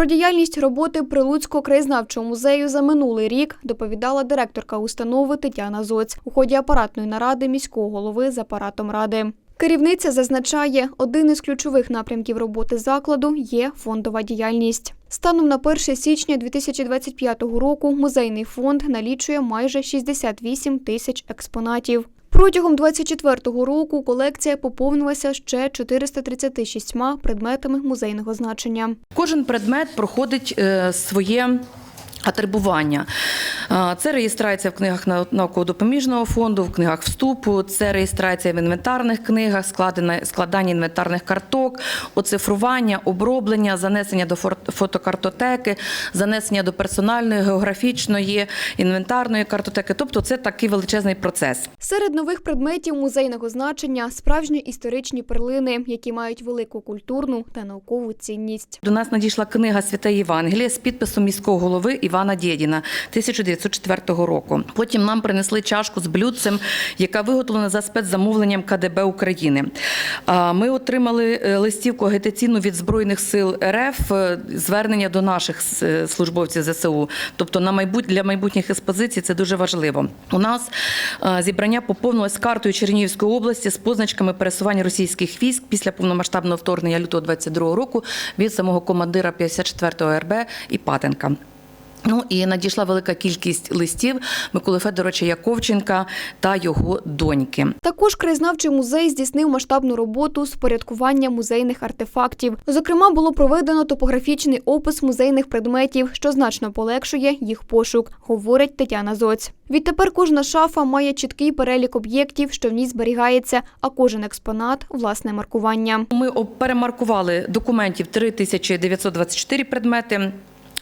Про діяльність роботи Прилуцького краєзнавчого музею за минулий рік доповідала директорка установи Тетяна Зоць у ході апаратної наради міського голови з апаратом ради. Керівниця зазначає, один із ключових напрямків роботи закладу є фондова діяльність. Станом на 1 січня 2025 року музейний фонд налічує майже 68 тисяч експонатів. Протягом 2024 року колекція поповнилася ще 436 предметами музейного значення. Кожен предмет проходить е, своє. Атрибування це реєстрація в книгах нау- науково-допоміжного фонду, в книгах вступу, це реєстрація в інвентарних книгах, складання інвентарних карток, оцифрування, оброблення, занесення до фотокартотеки, занесення до персональної, географічної, інвентарної картотеки. Тобто, це такий величезний процес. Серед нових предметів музейного значення справжні історичні перлини, які мають велику культурну та наукову цінність. До нас надійшла книга Святе Євангелія з підписом міського голови Івана Дєдіна 1904 року. Потім нам принесли чашку з блюдцем, яка виготовлена за спецзамовленням КДБ України. Ми отримали е, листівку агітаційну від Збройних сил РФ, е, звернення до наших е, службовців ЗСУ. Тобто на майбут... для майбутніх експозицій це дуже важливо. У нас зібрання поповнилось картою Чернігівської області з позначками пересування російських військ після повномасштабного вторгнення лютого 22 року від самого командира 54-го РБ Іпатенка. Ну і надійшла велика кількість листів Миколи Федоровича Яковченка та його доньки. Також краєзнавчий музей здійснив масштабну роботу з порядкування музейних артефактів. Зокрема, було проведено топографічний опис музейних предметів, що значно полегшує їх пошук, говорить Тетяна Зоць. Відтепер кожна шафа має чіткий перелік об'єктів, що в ній зберігається, а кожен експонат власне маркування. Ми перемаркували документів 3924 предмети.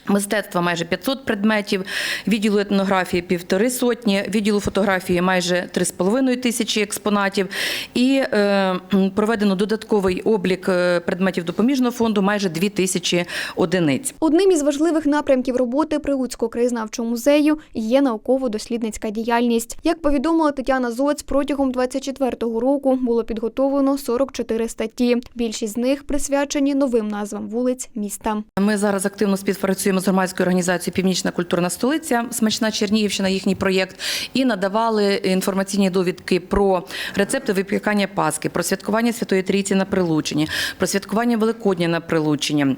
Мистецтва майже 500 предметів, відділу етнографії півтори сотні, відділу фотографії майже 3,5 тисячі експонатів. І е, проведено додатковий облік е, предметів допоміжного фонду майже 2 тисячі одиниць. Одним із важливих напрямків роботи Прилуцького краєзнавчого музею є науково-дослідницька діяльність. Як повідомила Тетяна Зоць, протягом 24-го року було підготовлено 44 статті. Більшість з них присвячені новим назвам вулиць міста. Ми зараз активно співпрацюємо з громадською організацією Північна культурна столиця, смачна Чернігівщина, їхній проєкт, і надавали інформаційні довідки про рецепти випікання паски, про святкування Святої Трійці на Прилучині, про святкування Великодня на Прилучині.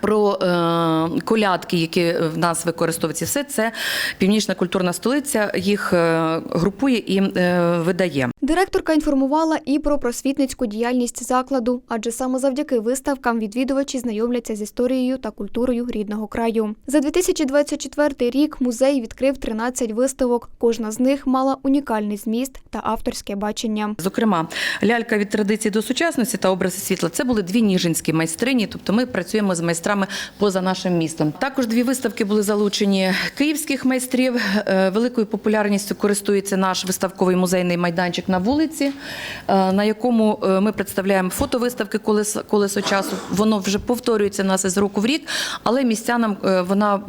Про е, колядки, які в нас використовуються, все це північна культурна столиця їх е, групує і е, видає. Директорка інформувала і про просвітницьку діяльність закладу, адже саме завдяки виставкам відвідувачі знайомляться з історією та культурою рідного краю. За 2024 рік музей відкрив 13 виставок. Кожна з них мала унікальний зміст та авторське бачення. Зокрема, лялька від традиції до сучасності та образи світла це були дві ніжинські майстрині, тобто ми працюємо з майстрами поза нашим містом. Також дві виставки були залучені київських майстрів. Е, Великою популярністю користується наш виставковий музейний майданчик на вулиці, е, на якому е, ми представляємо фотовиставки колесо, часу. Воно вже повторюється в нас із року в рік, але містянам вона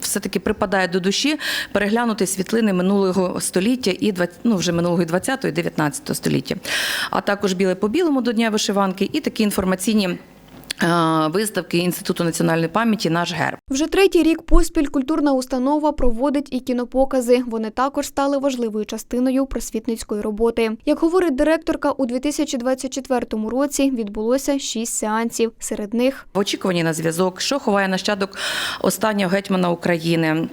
все-таки припадає до душі переглянути світлини минулого століття і ну, вже минулого і 20-го, і 19 століття. А також біле по білому до Дня вишиванки і такі інформаційні виставки Інституту національної пам'яті Наш герб. Вже третій рік поспіль культурна установа проводить і кінопокази. Вони також стали важливою частиною просвітницької роботи. Як говорить директорка, у 2024 році відбулося шість сеансів. Серед них В очікуванні на зв'язок, що ховає нащадок останнього гетьмана України.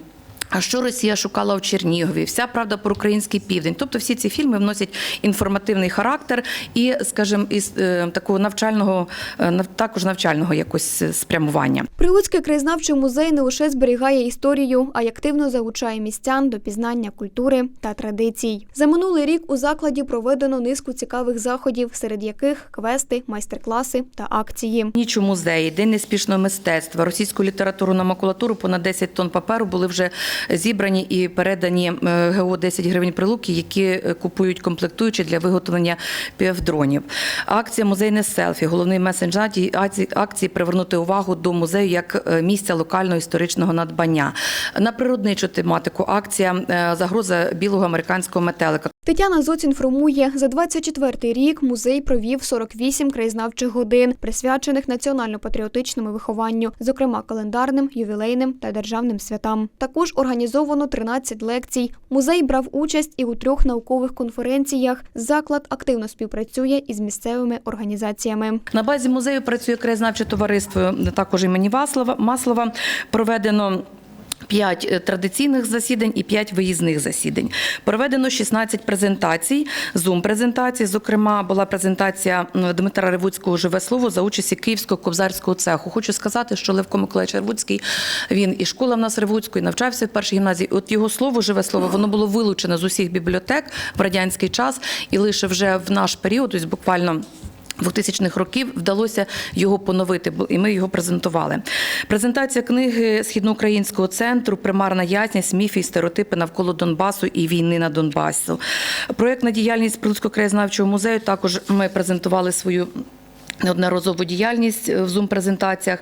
А що Росія шукала в Чернігові? Вся правда про український південь. Тобто всі ці фільми вносять інформативний характер і, скажімо, із е, такого навчального, е, також навчального якось е, спрямування. Прилуцький краєзнавчий музей не лише зберігає історію, а й активно залучає містян до пізнання культури та традицій. За минулий рік у закладі проведено низку цікавих заходів, серед яких квести, майстер-класи та акції. Ніч у музеї, день неспішного мистецтва, російську літературу на макулатуру, понад 10 тонн паперу були вже зібрані і передані е, ГО 10 гривень прилуки, які е, купують комплектуючі для виготовлення півдронів. Акція Музейне селфі. Головний месендж акції- привернути увагу до музею як е, місця локального історичного надбання. На природничу тематику акція загроза білого американського метелика. Тетяна Зоць інформує, за 24-й рік музей провів 48 краєзнавчих годин, присвячених національно-патріотичному вихованню, зокрема календарним, ювілейним та державним святам. Також організовано 13 лекцій. Музей брав участь і у трьох наукових конференціях. Заклад активно співпрацює із місцевими організаціями. На базі музею працює краєзнавче товариство, також імені Васлова. Маслова. Проведено П'ять е, традиційних засідань і п'ять виїзних засідань. Проведено 16 презентацій, зум-презентацій. Зокрема, була презентація Дмитра Ревуцького «Живе слово» за участі Київського кобзарського цеху. Хочу сказати, що Левко Миколаївич Ревуцький, він і школа в нас Ревуцької, навчався в першій гімназії. От його слово «Живе слово» воно було вилучене з усіх бібліотек в радянський час, і лише вже в наш період, тобто буквально 2000-х років вдалося його поновити, і ми його презентували. Презентація книги Східноукраїнського центру Примарна ясність, міфи і стереотипи навколо Донбасу і війни на Донбасу. Проєктна діяльність Прилуцького краєзнавчого музею також ми презентували свою. Неодноразову діяльність в зум-презентаціях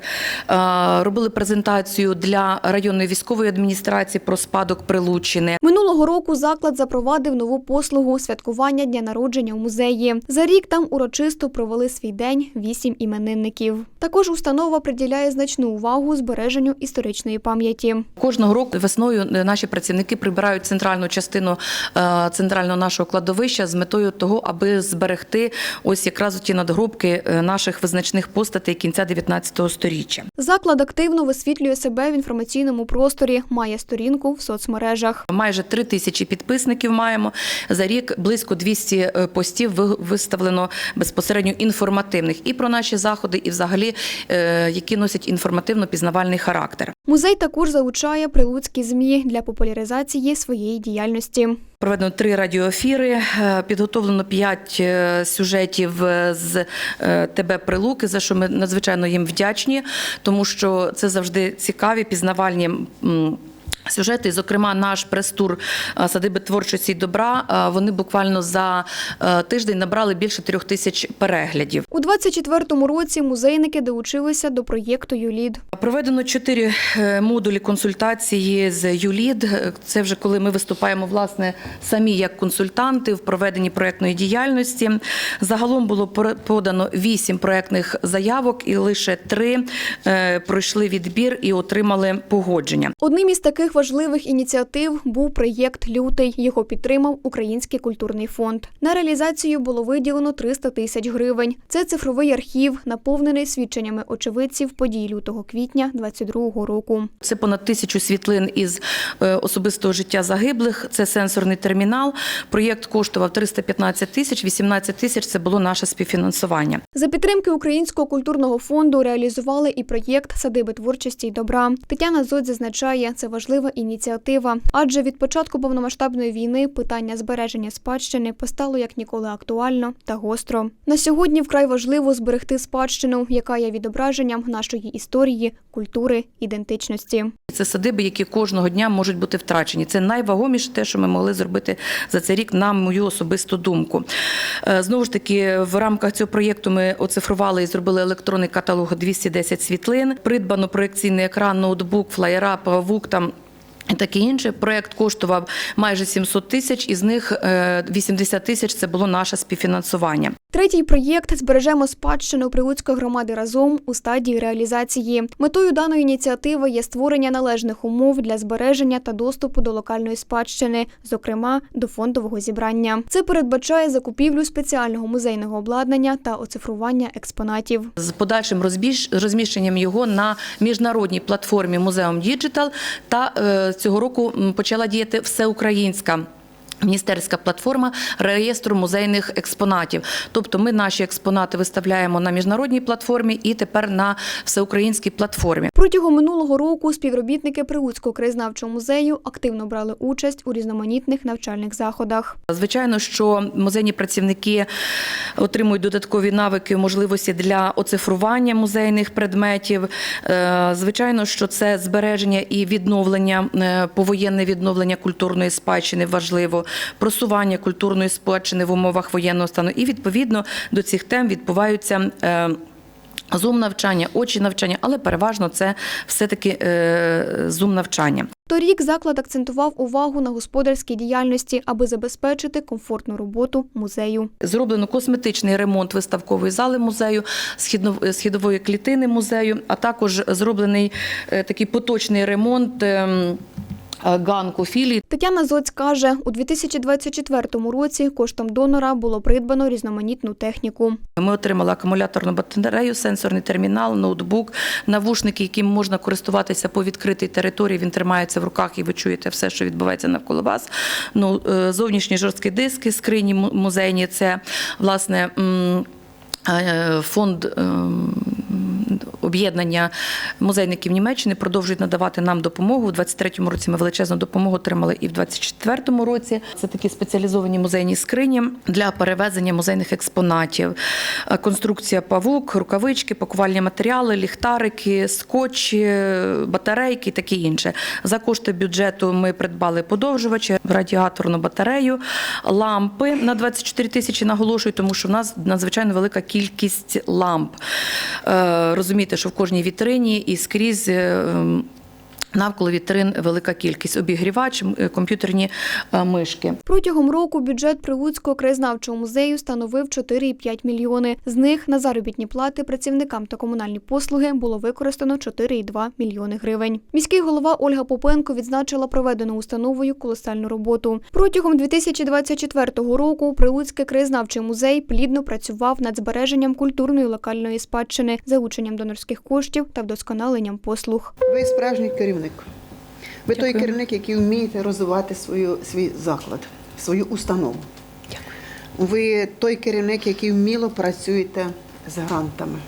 Е, робили презентацію для районної військової адміністрації про спадок Прилуччини. Минулого року заклад запровадив нову послугу святкування дня народження у музеї. За рік там урочисто провели свій день вісім іменинників. Також установа приділяє значну увагу збереженню історичної пам'яті. Кожного року весною е, наші працівники прибирають центральну частину е, центрального нашого кладовища з метою того, аби зберегти ось якраз ті надгробки е, наших визначних постатей кінця 19 століття. Заклад активно висвітлює себе в інформаційному просторі, має сторінку в соцмережах. Майже три тисячі підписників маємо за рік. Близько 200 е, постів ви- виставлено безпосередньо інформативних і про наші заходи, і взагалі е, які носять інформативно-пізнавальний характер. Музей також залучає прилуцькі змі для популяризації своєї діяльності. Проведено три радіоефіри, е, підготовлено п'ять е, сюжетів е, з ТБ Прилуки, за що ми надзвичайно їм вдячні, тому що це завжди цікаві, пізнавальні. Сюжети, зокрема, наш прес-тур е, садиби творчості добра. е, Вони буквально за е, тиждень набрали більше трьох тисяч переглядів. У 24-му році музейники долучилися до проєкту ЮЛІД. Проведено чотири модулі консультації з ЮЛІД. Це вже коли ми виступаємо власне самі як консультанти в проведенні проектної діяльності. Загалом було подано вісім проектних заявок, і лише три пройшли відбір і отримали погодження. Одним із таких важливих ініціатив був проєкт Лютий. Його підтримав Український культурний фонд. На реалізацію було виділено 300 тисяч гривень. Це цифровий архів, наповнений свідченнями очевидців подій лютого квітня 22-го року. Це понад тисячу світлин із е, особистого життя загиблих. Це сенсорний термінал. Проєкт коштував 315 тисяч, 18 тисяч це було наше співфінансування. За підтримки Українського культурного фонду реалізували і проєкт Садиби творчості й добра. Тетяна Зодь зазначає, це важлива ініціатива, адже від початку повномасштабної війни питання збереження спадщини постало як ніколи актуально та гостро. На сьогодні вкрай важливо зберегти спадщину, яка є відображенням нашої історії, культури, ідентичності. Це садиби, які кожного дня можуть бути втрачені. Це найвагоміше те, що ми могли зробити за цей рік, на мою особисту думку. Е, Знову ж таки, в рамках цього проєкту ми оцифрували і зробили електронний каталог 210 світлин. Придбано проєкційний екран, ноутбук, флаєра, павук там. І таке інше. Проект коштував майже 700 тисяч, із них е, 80 тисяч це було наше співфінансування. Третій проєкт Збережемо спадщину Прилуцької громади разом у стадії реалізації. Метою даної ініціативи є створення належних умов для збереження та доступу до локальної спадщини, зокрема до фондового зібрання. Це передбачає закупівлю спеціального музейного обладнання та оцифрування експонатів. з подальшим розміщенням його на міжнародній платформі Музеум Діджитал. Та е, цього року почала діяти всеукраїнська. Міністерська платформа реєстру музейних експонатів. Тобто ми наші експонати виставляємо на міжнародній платформі і тепер на всеукраїнській платформі. Протягом минулого року співробітники Прилуцького краєзнавчого музею активно брали участь у різноманітних навчальних заходах. Звичайно, що музейні працівники отримують додаткові навики, можливості для оцифрування музейних предметів. Е, Звичайно, що це збереження і відновлення, е, повоєнне відновлення культурної спадщини важливо, просування культурної спадщини в умовах воєнного стану. І відповідно до цих тем відбуваються. е, Зум навчання, очі навчання, але переважно це все-таки е, зум навчання. Торік заклад акцентував увагу на господарській діяльності, аби забезпечити комфортну роботу музею. Зроблено косметичний ремонт виставкової зали музею, східно- східової клітини музею, а також зроблений е, такий поточний ремонт. Е, Ганку філії Тетяна Зоць каже, у 2024 році коштом донора було придбано різноманітну техніку. Ми отримали акумуляторну батарею, сенсорний термінал, ноутбук, навушники, яким можна користуватися по відкритій території. Він тримається в руках, і ви чуєте все, що відбувається навколо вас. Ну, е, зовнішні жорсткі диски, скрині музейні це власне. е, Фонд ем, об'єднання музейників Німеччини продовжують надавати нам допомогу. У 23-му році ми величезну допомогу отримали і в 24-му році. Це такі спеціалізовані музейні скрині для перевезення музейних експонатів. Е, Конструкція павук, рукавички, пакувальні матеріали, ліхтарики, скотч, е, батарейки і таке інше. За кошти бюджету ми придбали подовжувачі, радіаторну батарею, лампи на 24 тисячі наголошую, тому що в нас надзвичайно велика кількість ламп. Е, Розумієте, що в кожній вітрині і скрізь. Навколо вітрин велика кількість обігрівач, е, комп'ютерні е, мишки. Протягом року бюджет Прилуцького краєзнавчого музею становив 4,5 мільйони. З них на заробітні плати працівникам та комунальні послуги було використано 4,2 мільйони гривень. Міський голова Ольга Попенко відзначила проведену установою колосальну роботу. Протягом 2024 року Прилуцький краєзнавчий музей плідно працював над збереженням культурної локальної спадщини, залученням донорських коштів та вдосконаленням послуг. Ви справжній керівник. Ви той керівник, який вмієте розвивати свою, свій заклад, свою установу. Ви той керівник, який вміло працюєте з грантами.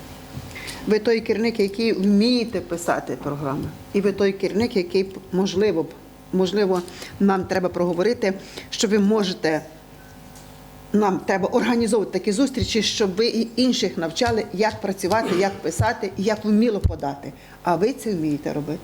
Ви той керівник, який вмієте писати програми. І ви той керівник, який можливо, можливо, нам треба проговорити, що ви можете. Нам треба організовувати такі зустрічі, щоб ви і інших навчали, як працювати, як писати, як вміло подати. А ви це вмієте робити.